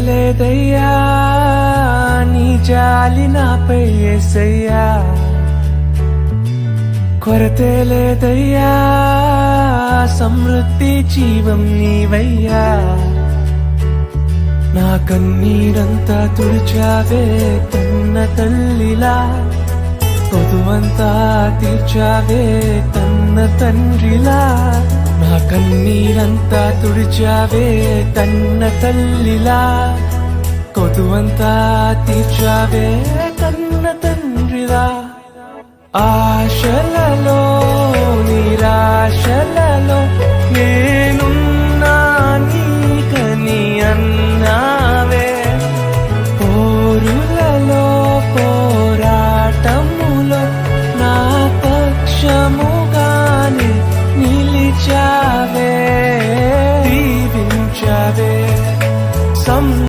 లేదయ్యా నీ జాలి నాపై ఏసయ్యా. కొరతే లేదయ్యా సమృద్ధి జీవం నీవయ్యా. నా కన్నీరంతా తుడిచావే తన్న తల్లిలా. పొదువంతా తీర్చావే తన్న తండ్రిలా. నా కన్నీరంతా తుడిచావే తన్న తల్లిలా కొతువంతా తీర్చావే తన్న తండ్రిలా. ఆశలలో నిరాశలలో నేనున్నా నీకని అన్నావే. పోరులలో పోరాటములో నా పక్షము comes